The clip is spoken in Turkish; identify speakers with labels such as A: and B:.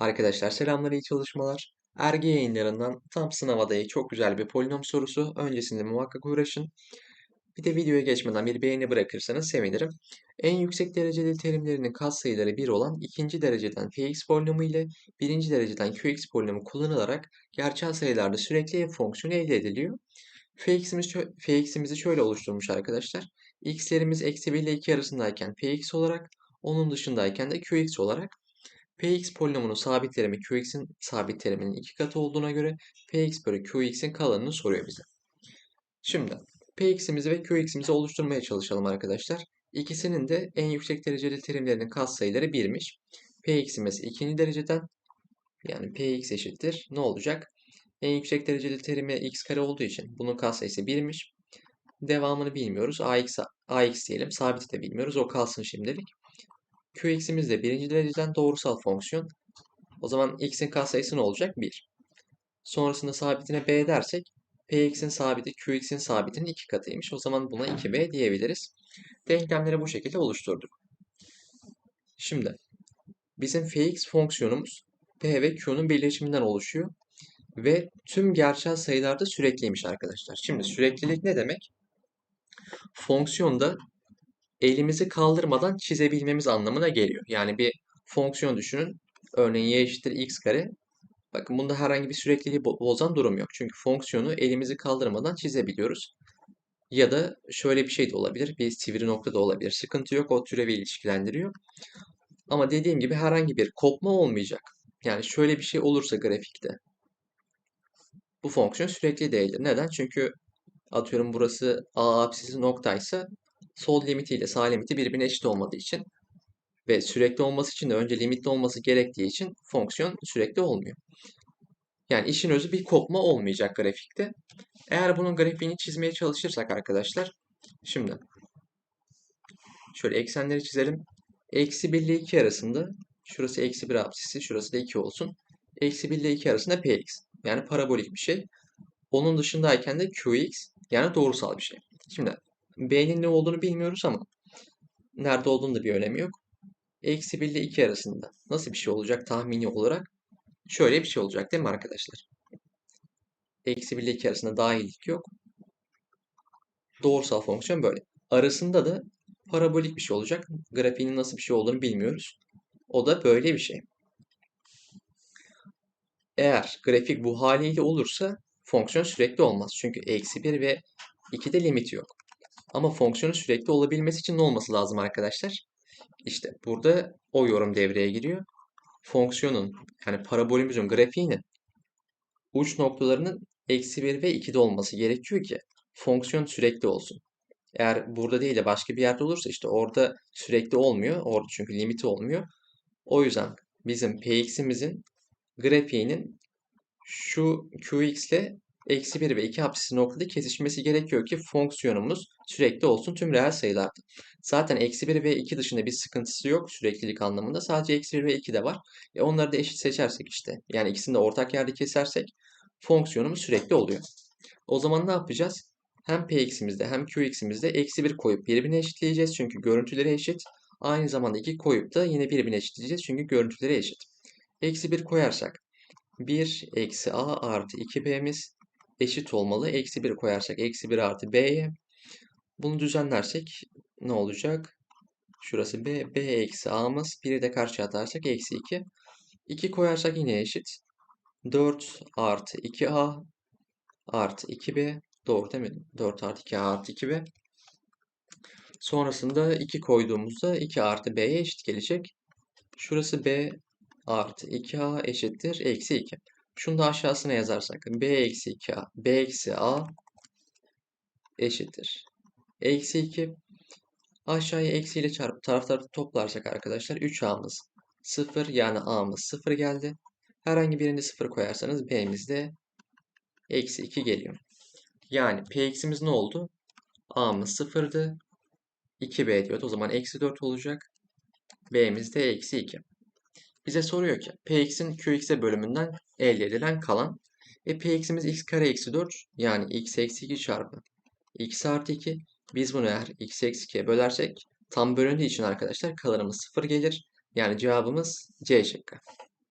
A: Arkadaşlar selamlar, iyi çalışmalar. Ergi yayınlarından tam sınav adayı çok güzel bir polinom sorusu. Öncesinde muhakkak uğraşın. Bir de videoya geçmeden bir beğeni bırakırsanız sevinirim. En yüksek dereceli terimlerinin katsayıları 1 olan ikinci dereceden fx polinomu ile birinci dereceden qx polinomu kullanılarak gerçel sayılarda sürekli f fonksiyonu elde ediliyor. fx'imiz fx'imizi şöyle oluşturmuş arkadaşlar. x'lerimiz eksi 1 ile 2 arasındayken fx olarak, onun dışındayken de qx olarak Px polinomunun sabit terimi Qx'in sabit teriminin iki katı olduğuna göre Px bölü Qx'in kalanını soruyor bize. Şimdi Px'imizi ve Qx'imizi oluşturmaya çalışalım arkadaşlar. İkisinin de en yüksek dereceli terimlerinin katsayıları 1'miş. Px'imiz ikinci dereceden yani Px eşittir. Ne olacak? En yüksek dereceli terimi x kare olduğu için bunun katsayısı 1'miş. Devamını bilmiyoruz. ax, ax diyelim. Sabiti de bilmiyoruz. O kalsın şimdilik. Qx'imiz de birinci dereceden doğrusal fonksiyon. O zaman x'in katsayısı ne olacak? 1. Sonrasında sabitine b dersek px'in sabiti qx'in sabitinin iki katıymış. O zaman buna 2b diyebiliriz. Denklemleri bu şekilde oluşturduk. Şimdi bizim fx fonksiyonumuz p ve q'nun birleşiminden oluşuyor. Ve tüm gerçel sayılarda sürekliymiş arkadaşlar. Şimdi süreklilik ne demek? Fonksiyonda elimizi kaldırmadan çizebilmemiz anlamına geliyor. Yani bir fonksiyon düşünün. Örneğin y eşittir x kare. Bakın bunda herhangi bir sürekliliği bozan durum yok. Çünkü fonksiyonu elimizi kaldırmadan çizebiliyoruz. Ya da şöyle bir şey de olabilir. Bir sivri nokta da olabilir. Sıkıntı yok. O türevi ilişkilendiriyor. Ama dediğim gibi herhangi bir kopma olmayacak. Yani şöyle bir şey olursa grafikte. Bu fonksiyon sürekli değildir. Neden? Çünkü atıyorum burası a apsisi noktaysa sol limiti ile sağ limiti birbirine eşit olmadığı için ve sürekli olması için de önce limitli olması gerektiği için fonksiyon sürekli olmuyor. Yani işin özü bir kopma olmayacak grafikte. Eğer bunun grafiğini çizmeye çalışırsak arkadaşlar, şimdi şöyle eksenleri çizelim. Eksi 1 ile 2 arasında, şurası eksi 1 apsisi, şurası da 2 olsun. Eksi 1 ile 2 arasında px, yani parabolik bir şey. Onun dışındayken de qx, yani doğrusal bir şey. Şimdi B'nin ne olduğunu bilmiyoruz ama nerede olduğunu da bir önemi yok. Eksi 1 ile 2 arasında nasıl bir şey olacak tahmini olarak? Şöyle bir şey olacak değil mi arkadaşlar? Eksi 1 ile 2 arasında dahillik yok. Doğrusal fonksiyon böyle. Arasında da parabolik bir şey olacak. Grafiğinin nasıl bir şey olduğunu bilmiyoruz. O da böyle bir şey. Eğer grafik bu haliyle olursa fonksiyon sürekli olmaz. Çünkü eksi 1 ve 2'de limit yok. Ama fonksiyonun sürekli olabilmesi için ne olması lazım arkadaşlar? İşte burada o yorum devreye giriyor. Fonksiyonun yani parabolümüzün grafiğinin uç noktalarının eksi 1 ve 2'de olması gerekiyor ki fonksiyon sürekli olsun. Eğer burada değil de başka bir yerde olursa işte orada sürekli olmuyor. Orada çünkü limiti olmuyor. O yüzden bizim px'imizin grafiğinin şu qx ile eksi 1 ve 2 apsisi noktada kesişmesi gerekiyor ki fonksiyonumuz sürekli olsun tüm reel sayılarda. Zaten eksi 1 ve 2 dışında bir sıkıntısı yok süreklilik anlamında. Sadece eksi 1 ve 2 de var. E onları da eşit seçersek işte yani ikisini de ortak yerde kesersek fonksiyonumuz sürekli oluyor. O zaman ne yapacağız? Hem px'imizde hem qx'imizde eksi 1 koyup birbirine eşitleyeceğiz çünkü görüntüleri eşit. Aynı zamanda 2 koyup da yine birbirine eşitleyeceğiz çünkü görüntüleri eşit. Eksi 1 koyarsak 1 eksi a artı 2b'miz eşit olmalı. Eksi 1 koyarsak eksi 1 artı b'ye. Bunu düzenlersek ne olacak? Şurası b, b eksi a'mız. 1'i de karşıya atarsak eksi 2. 2 koyarsak yine eşit. 4 artı 2a artı 2b. Doğru değil mi? 4 artı 2a artı 2b. Sonrasında 2 koyduğumuzda 2 artı b'ye eşit gelecek. Şurası b artı 2a eşittir. Eksi 2. Şunu da aşağısına yazarsak b eksi 2a, b eksi a eşittir. Eksi 2 aşağıya eksiyle çarpıp tarafları toplarsak arkadaşlar 3a'mız 0 yani a'mız 0 geldi. Herhangi birinde 0 koyarsanız b'miz de eksi 2 geliyor. Yani px'imiz ne oldu? a'mız 0'dı. 2b diyordu. O zaman eksi 4 olacak. b'miz de eksi 2. Bize soruyor ki px'in qx'e bölümünden elde edilen kalan. E px'imiz x kare eksi 4 yani x eksi 2 çarpı x artı 2. Biz bunu eğer x eksi 2'ye bölersek tam bölündüğü için arkadaşlar kalanımız 0 gelir. Yani cevabımız C şıkkı.